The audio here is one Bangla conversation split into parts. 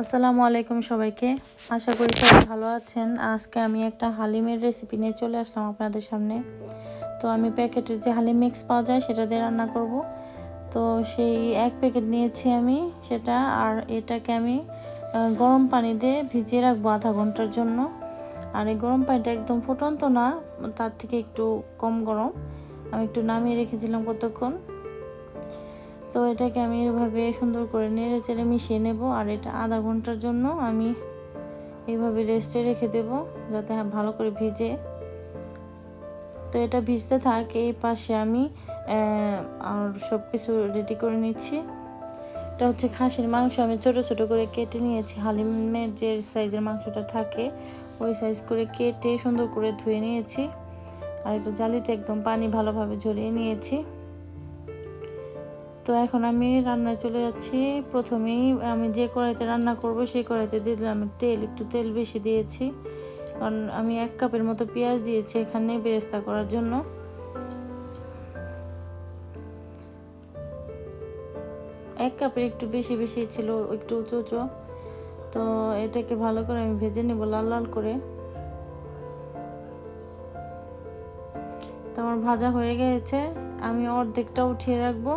আসসালামু আলাইকুম সবাইকে। আশা করি সবাই ভালো আছেন। আজকে আমি একটা হালিমের রেসিপি নিয়ে চলে আসলাম আপনাদের সামনে। তো আমি প্যাকেটের যে হালিম মিক্স পাওয়া যায় সেটা দিয়ে রান্না করব। তো সেই এক প্যাকেট নিয়েছি আমি সেটা আর এটাকে আমি গরম পানি দিয়ে ভিজিয়ে রাখব আধা ঘণ্টার জন্য। আর এই গরম পানিটা একদম ফুটন্ত না, তার থেকে একটু কম গরম। আমি একটু নামিয়ে রেখেছিলাম কতক্ষণ। তো এটাকে আমি এভাবে সুন্দর করে নেড়ে চেড়ে মিশিয়ে নেব, আর এটা আধা ঘণ্টার জন্য আমি এইভাবে রেস্টে রেখে দেব যাতে ভালো করে ভিজে। তো এটা ভিজতে থাক, এই পাশে আমি আর সব কিছু রেডি করে নিচ্ছি। এটা হচ্ছে খাসির মাংস, আমি ছোট ছোট করে কেটে নিয়েছি। হালিমের যে সাইজের মাংসটা থাকে, ওই সাইজ করে কেটে সুন্দর করে ধুয়ে নিয়েছি। আর এটা জালিতে একদম পানি ভালোভাবে ঝরিয়ে নিয়েছি। তো এখন আমি রান্নায় চলে যাচ্ছি। প্রথমেই আমি যে কড়াইতে রান্না করব, সেই কড়াইতে দিয়ে দিলাম তেল, একটু তেল বেশি দিয়েছি। কারণ আমি এক কাপের মতো পেঁয়াজ দিয়েছি এখানে বেরেস্তা করার জন্য। এক কাপের একটু বেশি বেশি ছিল, একটু উঁচু উঁচু। তো এটাকে ভালো করে আমি ভেজে নেব লাল লাল করে। তো আমার ভাজা হয়ে গেছে। আমি অর্ধেকটা উঠিয়ে রাখব।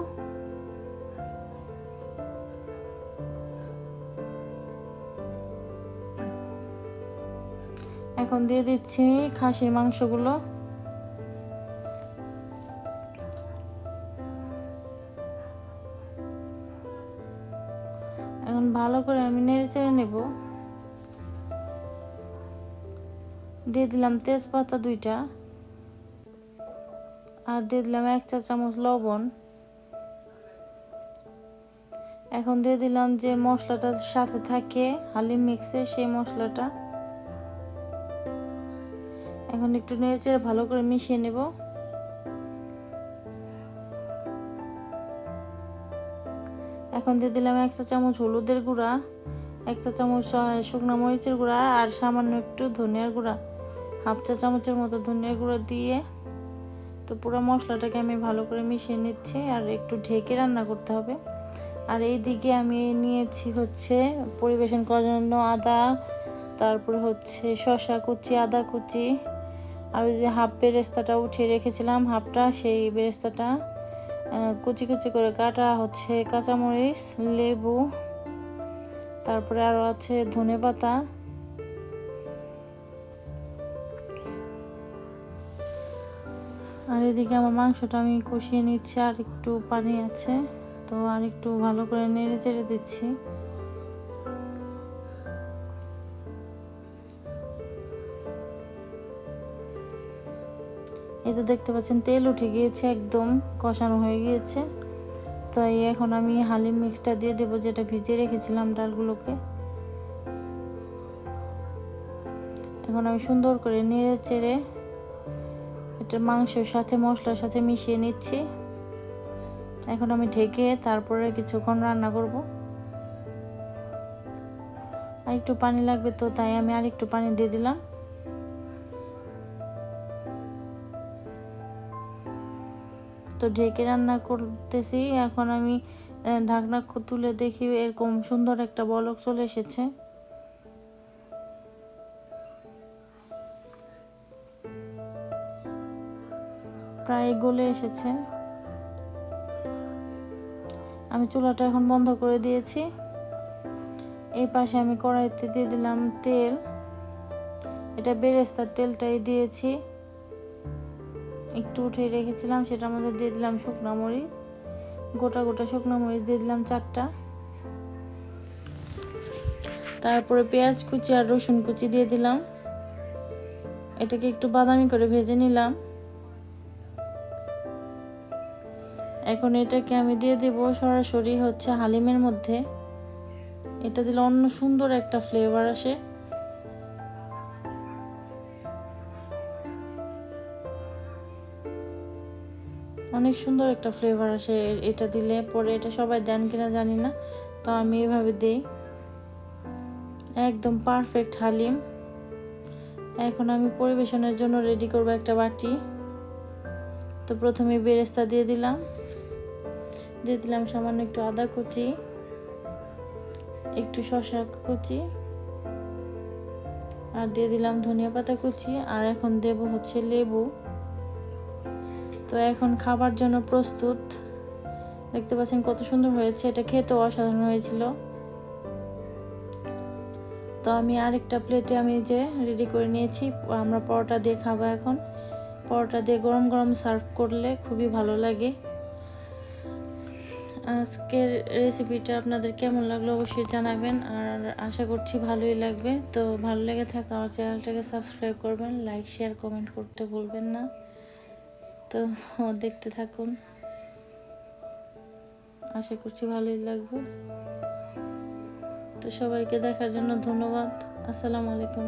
এখন দিয়ে দিচ্ছি খাসির মাংসগুলো। এখন ভালো করে আমি নেড়ে চেড়ে নেব। দিয়ে দিলাম তেজপাতা দুইটা আর দিয়ে দিলাম এক চা চামচ লবণ। এখন দিয়ে দিলাম যে মশলাটার সাথে থাকে হালিম মিক্সে সেই মশলাটা। এখন একটু নেড়েচেড়ে ভালো করে মিশিয়ে নেব। এখন দিয়ে দিলাম এক চা চামচ হলুদের গুঁড়া, এক চা চামচ শুকনো মরিচের গুঁড়া আর সামান্য একটু ধনিয়ার গুঁড়া। হাফ চা চামচের মতো ধনিয়ার গুঁড়া দিয়ে তো পুরো মশলাটাকে আমি ভালো করে মিশিয়ে নিচ্ছি আর একটু ঢেকে রান্না করতে হবে। আর এই দিকে আমি নিয়েছি হচ্ছে পরিবেশন করার জন্য আদা, তারপরে হচ্ছে শসা কুচি, আদা কুচি আর ওই যে হাফ বেরেস্তাটা উঠিয়ে রেখেছিলাম, হাফটা, সেই বেরেস্তাটা কুচি কুচি করে কাটা হচ্ছে কাঁচামরিচ, লেবু, তারপরে আরও আছে ধনে পাতা। আর এদিকে আমার মাংসটা আমি কষিয়ে নিচ্ছি, আর একটু পানি আছে, তো আর একটু ভালো করে নেড়ে চেড়ে দিচ্ছি। এই তো দেখতে পাচ্ছেন, তেল উঠে গিয়েছে, একদম কষানো হয়ে গিয়েছে। তাই এখন আমি হালিম মিক্সটা দিয়ে দেবো, যেটা ভিজিয়ে রেখেছিলাম ডালগুলোকে। এখন আমি সুন্দর করে নেড়ে চেড়ে এটা মাংসের সাথে, মশলার সাথে মিশিয়ে নিচ্ছি। এখন আমি ঢেকে তারপরে কিছুক্ষণ রান্না করব। আর একটু পানি লাগবে তো, তাই আমি আর একটু পানি দিয়ে দিলাম। তো ঢেকে রান্না করতেছি। এখন আমি ঢাকনা তুলে দেখি এরকম সুন্দর একটা বলক চলে এসেছে। প্রায় গলে এসেছে। আমি চুলাটা এখন বন্ধ করে দিয়েছি। এই পাশে আমি কড়াইতে দিয়ে দিলাম তেল। এটা বেরেস্তার তেলটাই দিয়েছি। একটু উঠে রেখেছিলাম সেটার মধ্যে দিয়ে দিলাম শুকনো মরিচ। গোটা গোটা শুকনো মরিচ দিয়ে দিলাম চারটা। তারপরে পেঁয়াজ কুচি আর রসুন কুচি দিয়ে দিলাম। এটাকে একটু বাদামি করে ভেজে নিলাম। এখন এটাকে আমি দিয়ে দেব সরাসরি হচ্ছে হালিমের মধ্যে। এটা দিলে অন্য সুন্দর একটা ফ্লেভার আসে। অনেক সুন্দর একটা ফ্লেভার আসে এটা দিলে। পরে এটা সবাই দেন কিনা জানি না, তো আমি এভাবে দিই। একদম পারফেক্ট হালিম। এখন আমি পরিবেশনের জন্য রেডি করব একটা বাটি। তো প্রথমে বেরেস্তা দিয়ে দিলাম। দিয়ে দিলাম সামান্য একটু আদা কুচি, একটু শশা কুচি, আর দিয়ে দিলাম ধনিয়া পাতা কুচি। আর এখন দেব হচ্ছে লেবু। তো এখন খাবার জন্য প্রস্তুত। দেখতে পাচ্ছেন কত সুন্দর হয়েছে, এটা খেতেও অসাধারণ হয়েছিল। তো আমি আরেকটা প্লেটে আমি যে রেডি করে নিয়েছি, আমরা পরোটা দিয়ে খাব এখন। পরোটা দিয়ে গরম গরম সার্ভ করলে খুবই ভালো লাগে। আজকের রেসিপিটা আপনাদের কেমন লাগল অবশ্যই জানাবেন, আর আশা করছি ভালোই লাগবে। তো ভালো লেগে থাকলে আমার চ্যানেলটাকে সাবস্ক্রাইব করবেন লাইক শেয়ার কমেন্ট করতে ভুলবেন না। তো দেখতে থাকুন। আশা করছি ভালোই লাগবে। তো সবাইকে দেখার জন্য ধন্যবাদ। আসসালামু আলাইকুম।